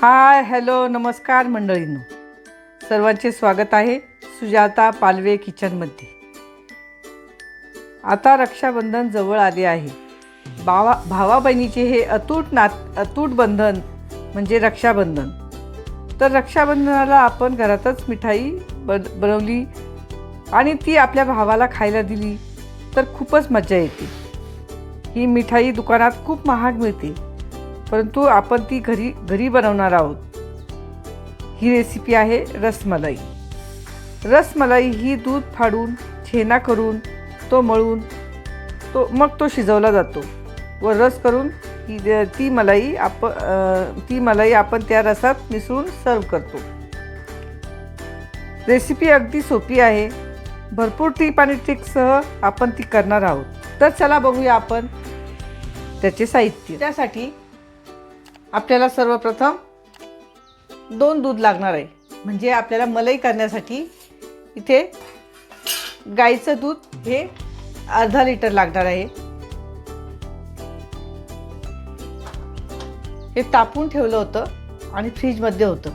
Hi hello नमस्कार मंडळींनो. सर्वांचे स्वागत आहे सुजाता पालवे किचनमध्ये आता रक्षाबंधन जवळ आले आहे. भावा भावा बहिणीचे हे अतूट नात अतूट बंधन म्हणजे रक्षाबंधन. तर रक्षाबंधनाला आपण घरातच मिठाई बन बनवली आणि ती आपल्या भावाला खायला दिली तर खूपच मजा येते. ही मिठाई दुकानात खूप महाग मिळते. परंतु आपण ती घरी घरी बनवणार आहोत. ही रेसिपी आहे रसमलाई. रसमलाई ही दूध फाडून छेना करून तो मळून तो मग तो शिजवला जातो व रस करून ती ती मलाई आप ती मलाई आपण त्या रसात मिसळून सर्व करतो. रेसिपी अगदी सोपी आहे. भरपूर टीप आणि ट्रिकसह आपण ती करणार आहोत. तर चला बघूया आपण त्याचे साहित्य. त्यासाठी आपल्याला सर्वप्रथम दोन दूध लागणार आहे. म्हणजे आपल्याला मलाई करण्यासाठी इथे गाईचं दूध हे अर्धा लिटर लागणार आहे. हे तापून ठेवलं होतं आणि फ्रीजमध्ये होतं.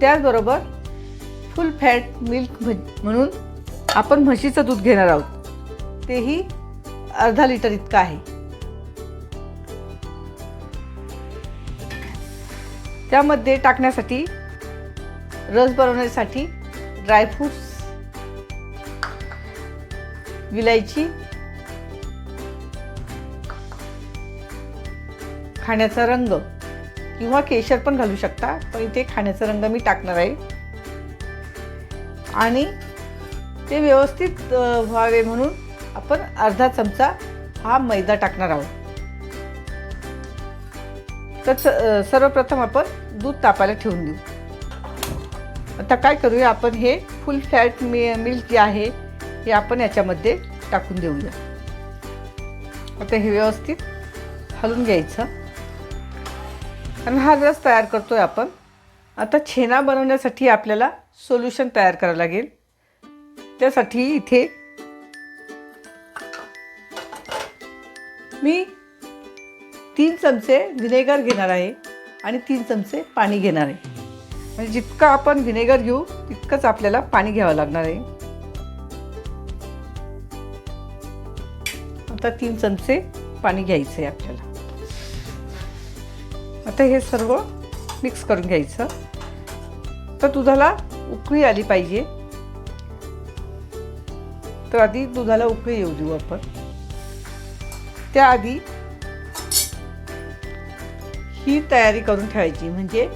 त्याचबरोबर फुल फॅट मिल्क म्हणून आपण म्हशीचं दूध घेणार आहोत. तेही अर्धा लिटर इतकं आहे. त्यामध्ये टाकण्यासाठी रस बनवण्यासाठी ड्रायफ्रूट्स विलायची खाण्याचा रंग किंवा केशर पण घालू शकता पण इथे खाण्याचा रंग मी टाकणार आहे. आणि ते व्यवस्थित व्हावे म्हणून आपण अर्धा चमचा हा मैदा टाकणार आहोत. तर स- सर्वप्रथम आपण दूध तापायला ठेवून देऊ. आता काय करूया आपण हे फुल फॅट मि मिल्क जे आहे हे आपण याच्यामध्ये टाकून देऊया. आता हे व्यवस्थित हलून घ्यायचं. आणि हा रस तयार करतोय आपण. आता छेना बनवण्यासाठी आपल्याला सोल्युशन तयार करावं लागेल. त्यासाठी इथे मी तीन चमचे व्हिनेगर घेणार आहे. आणि तीन चमचे पाणी घेणार आहे. म्हणजे जितकं आपण व्हिनेगर घेऊ तितकंच आपल्याला पाणी घ्यावं लागणार आहे. आता तीन चमचे पाणी घ्यायचं आहे आपल्याला. आता हे सर्व मिक्स करून घ्यायचं. तर दुधाला उकळी आली पाहिजे. तर आधी दुधाला उकळी येऊ देऊ आपण. त्याआधी ही तयारी करून ठेवायची. म्हणजे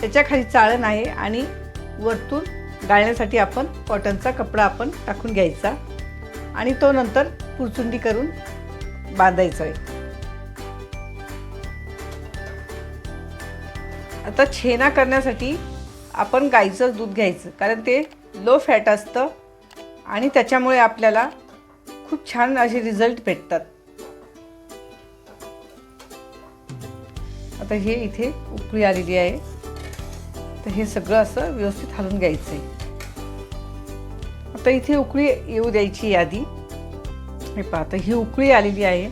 त्याच्याखाली चाळण आहे आणि वरतून गाळण्यासाठी आपण कॉटनचा कपडा आपण टाकून घ्यायचा आणि तो नंतर पुरचुंडी करून बांधायचा आहे. आता छेना करण्यासाठी आपण गाईचं दूध घ्यायचं. कारण ते लो फॅट असतं आणि त्याच्यामुळे आपल्याला खूप छान असे रिझल्ट भेटतात. आता हे इथे उकळी आलेली आहे. तर हे सगळं असं व्यवस्थित हलवून घ्यायचं आहे आता इथे उकळी येऊ द्यायची यादी. हे पहा आता ही उकळी आलेली आहे.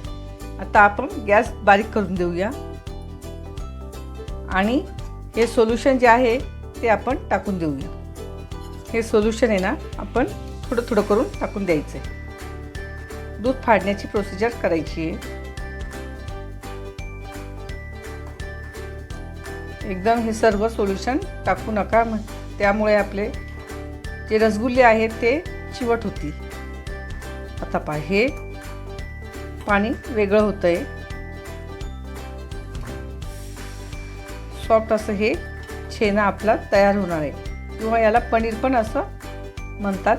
आता आपण गॅस बारीक करून देऊया. आणि हे सोल्युशन जे आहे ते आपण टाकून देऊया. हे सोल्युशन आहे ना आपण थोडं थोडं करून टाकून द्यायचं आहे दूध फाडण्याची प्रोसिजर करायची आहे. एकदम हे सर्व सोल्युशन टाकू नका. मग त्यामुळे आपले जे रसगुल्ले आहेत ते चिवट होतील. आता पा हे पाणी वेगळं होतं आहे सॉफ्ट असं हे छेना आपला तयार होणार आहे. किंवा याला पनीर पण असं म्हणतात.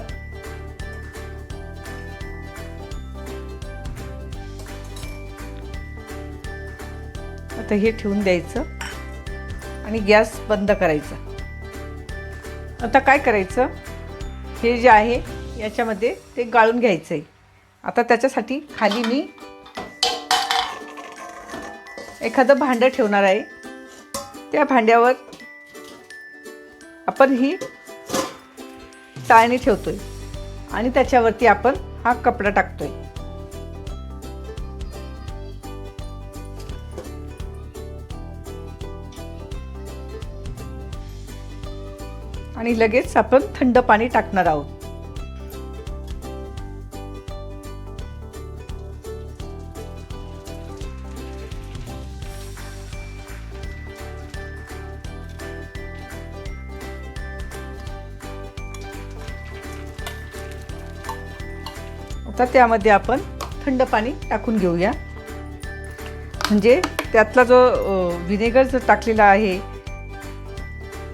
आता हे ठेवून द्यायचं. आणि गॅस बंद करायचा. आता काय करायचं? हे जे आहे याच्यामध्ये ते गाळून घ्यायचं आहे आता त्याच्यासाठी खाली मी एखादं भांडं ठेवणार आहे. त्या भांड्यावर आपण ही चाळणी ठेवतोय. आणि त्याच्यावरती आपण हा कपडा टाकतोय. आणि लगेच आपण थंड पाणी टाकणार आहोत. आता त्यामध्ये आपण थंड पाणी टाकून घेऊया. म्हणजे त्यातला जो व्हिनेगर जो टाकलेला आहे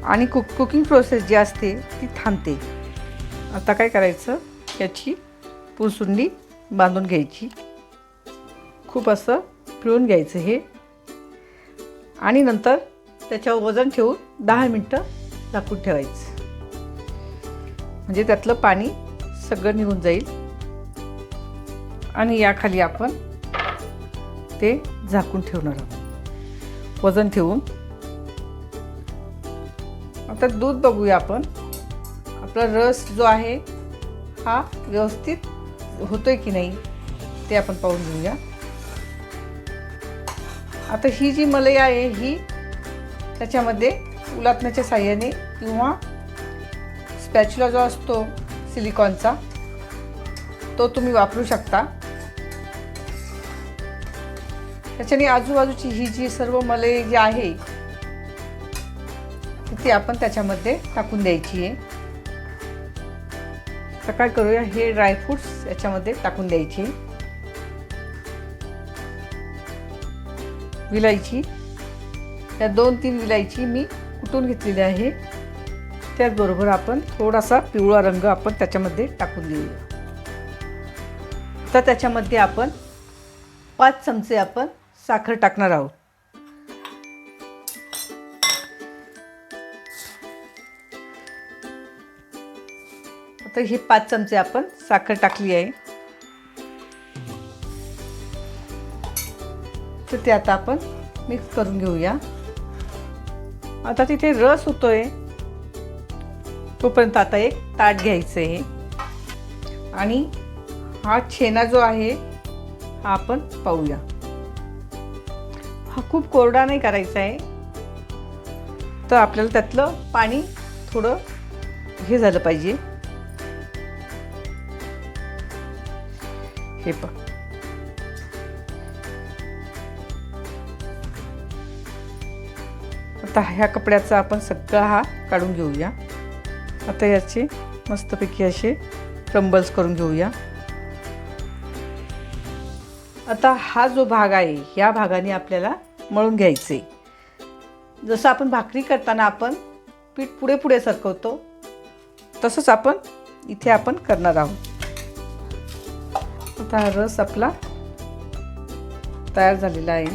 आणि कुक कुकिंग प्रोसेस जी असते ती थांबते. आता काय करायचं? याची पुसुंडी बांधून घ्यायची. खूप असं पिळून घ्यायचं हे. आणि नंतर त्याच्यावर वजन ठेवून दहा मिनटं झाकून ठेवायचं. म्हणजे त्यातलं पाणी सगळं निघून जाईल. आणि याखाली आपण ते झाकून ठेवणार आहोत. वजन ठेवून आता दूध बघूया आपण. आपला रस जो आहे हा व्यवस्थित होतोय की नाही ते आपण पाहून घेऊया. आता ही जी मलई आहे ही त्याच्यामध्ये उलाटण्याच्या साह्याने किंवा स्पॅच्युला जो असतो सिलिकॉनचा तो तुम्ही वापरू शकता. त्याच्याने आजूबाजूची ही जी सर्व मलई जी आहे तर ती आपण त्याच्यामध्ये टाकून द्यायची आहे. तर काय करूया हे ड्रायफ्रूट्स याच्यामध्ये टाकून द्यायचे विलायची. या दोन तीन विलायची मी कुटून घेतलेली आहे. त्याचबरोबर आपण थोडासा पिवळा रंग आपण त्याच्यामध्ये टाकून देऊया. तर त्याच्यामध्ये आपण पाच चमचे आपण साखर टाकणार आहोत. तर हे पाच चमचे आपण साखर टाकली आहे. तर ते आता आपण मिक्स करून घेऊया. आता तिथे रस होतोय. तोपर्यंत आता एक ताट घ्यायचं आहे. आणि हा छेना जो आहे हा आपण पाहूया. हा खूप कोरडा नाही करायचा आहे. तर आपल्याला त्यातलं पाणी थोडं हे झालं पाहिजे. हे बघ आता ह्या कपड्याचा आपण सगळा हा काढून घेऊया. आता याचे मस्तपैकी असे क्रम्बल्स करून घेऊया. आता हा जो भाग आहे ह्या भागाने आपल्याला मळून घ्यायचे. जसं आपण भाकरी करताना आपण पीठ पुढे पुढे सरकवतो तसंच आपण इथे आपण करणार आहोत. आता हा रस आपला तयार झालेला आहे.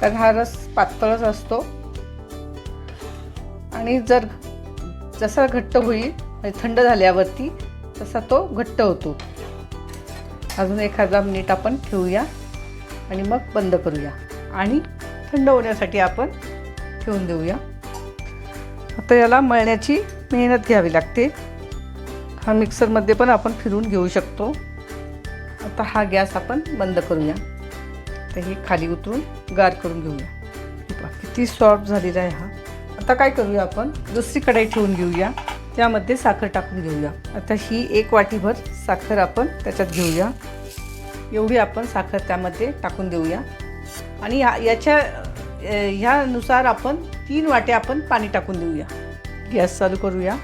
तर हा रस पातळच असतो. आणि जर जसा घट्ट होईल म्हणजे थंड झाल्यावरती तसा तो घट्ट होतो. अजून एखादा मिनिट आपण ठेवूया आणि मग बंद करूया. आणि थंड होण्यासाठी आपण ठेवून देऊया. आता याला मळण्याची मेहनत घ्यावी लागते. हा मिक्सरमध्ये पण आपण फिरून घेऊ शकतो. आता हा गॅस आपण बंद करूया. तर हे खाली उतरून गार करून घेऊया. किती सॉफ्ट झालेला आहे हा. आता काय करूया आपण? दुसरी कढाई ठेवून घेऊया. त्यामध्ये साखर टाकून घेऊया. आता ही एक वाटीभर साखर आपण त्याच्यात घेऊया. एवढी आपण साखर त्यामध्ये टाकून देऊया. आणि ह्या याच्या ह्यानुसार आपण तीन वाटे आपण पाणी टाकून देऊया. गॅस चालू करूया.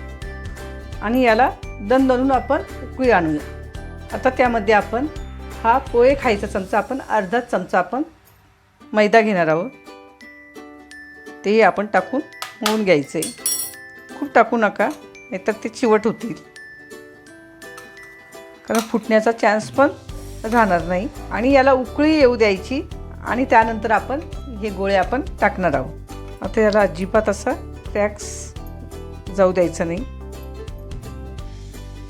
आणि याला दणदणून आपण उकळी आणूया आता त्यामध्ये आपण हा पोहे खायचा चमचा आपण अर्धा चमचा आपण मैदा घेणार आहोत. तेही आपण टाकून मळून घ्यायचे. खूप टाकू नका नाहीतर ते चिवट होतील. कारण फुटण्याचा चान्स पण राहणार नाही आणि याला उकळी येऊ द्यायची आणि त्यानंतर आपण हे गोळे आपण टाकणार आहोत. आता याला अजिबात असा क्रॅक्स जाऊ द्यायचं नाही.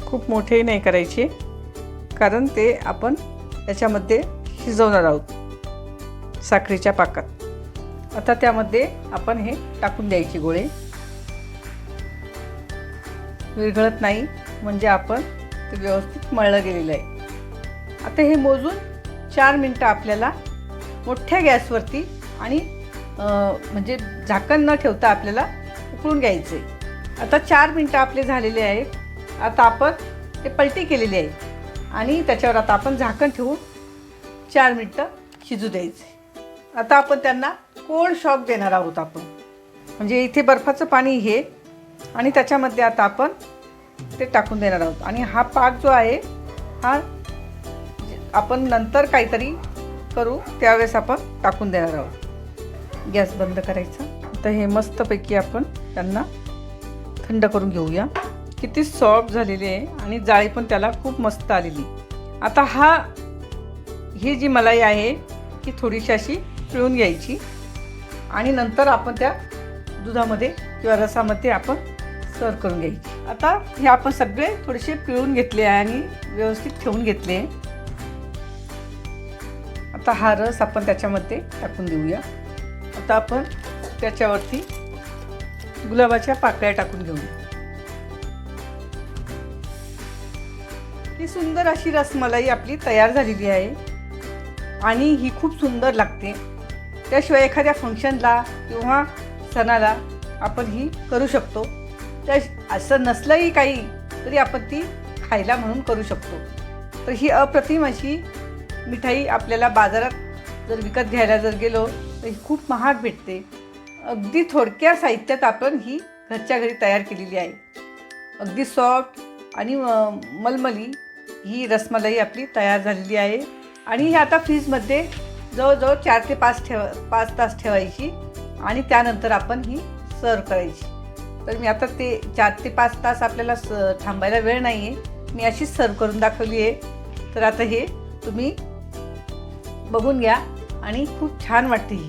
खूप मोठेही नाही करायचे कारण ते आपण याच्यामध्ये शिजवणार आहोत साखरेच्या पाकात. आता त्यामध्ये आपण हे टाकून द्यायचे गोळे. विरघळत नाही म्हणजे आपण ते व्यवस्थित मळलं गेलेलं आहे. आता हे मोजून चार मिनटं आपल्याला मोठ्या गॅसवरती आणि म्हणजे झाकण न ठेवता आपल्याला उकळून घ्यायचं आहे आता चार मिनटं आपले झालेले आहेत. आता आपण ते पलटी केलेली आहे. आणि त्याच्यावर आता आपण झाकण ठेवून चार मिनटं शिजू द्यायचे. आता आपण त्यांना कोल्ड शॉक देणार आहोत आपण. म्हणजे इथे बर्फाचं पाणी हे आणि त्याच्यामध्ये आता आपण ते टाकून देणार आहोत. आणि हा पाक जो आहे हा आपण नंतर काहीतरी करू त्यावेळेस आपण टाकून देणार आहोत. गॅस बंद करायचा. तर हे मस्तपैकी आपण त्यांना थंड करून घेऊया. किती सॉफ्ट झालेली आहे आणि जाळी पण त्याला खूप मस्त आलेली. आता हा ही जी मलाई आहे ती थोडीशी अशी पिळून घ्यायची. आणि नंतर आपण त्या दुधामध्ये किंवा रसामध्ये आपण सर्व करून घ्यायची. आता हे आपण सगळे थोडेसे पिळून घेतले आहे आणि व्यवस्थित ठेवून घेतले आता हा रस आपण त्याच्यामध्ये टाकून देऊया. आता आपण त्याच्यावरती गुलाबाच्या पाकळ्या टाकून घेऊया. ही सुंदर अशी रसमलाई आपली तयार झालेली आहे. आणि ही खूप सुंदर लागते. त्याशिवाय एखाद्या फंक्शनला किंवा सणाला आपण ही करू शकतो. त्या असं नसलंही काही तरी आपण ती खायला म्हणून करू शकतो. तर ही अप्रतिम अशी मिठाई आपल्याला बाजारात जर विकत घ्यायला जर गेलो तर ही खूप महाग भेटते. अगदी थोडक्या साहित्यात आपण ही घरच्या घरी तयार केलेली आहे. अगदी सॉफ्ट आणि मलमली ही रसमलाई आपली तयार झालेली आहे. आणि ही आता फ्रीजमध्ये जवळजवळ चार ते पाच ठेव पाच तास ठेवायची आणि त्यानंतर आपण ही सर्व करायची. तर मी आता ते चार ते पाच तास आपल्याला स थांबायला वेळ नाही आहे मी अशीच सर्व करून दाखवली आहे. तर आता हे तुम्ही बघून घ्या आणि खूप छान वाटते ही.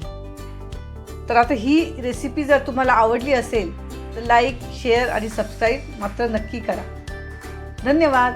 तर आता ही रेसिपी जर तुम्हाला आवडली असेल तर लाईक शेअर आणि सबस्क्राईब मात्र नक्की करा. धन्यवाद!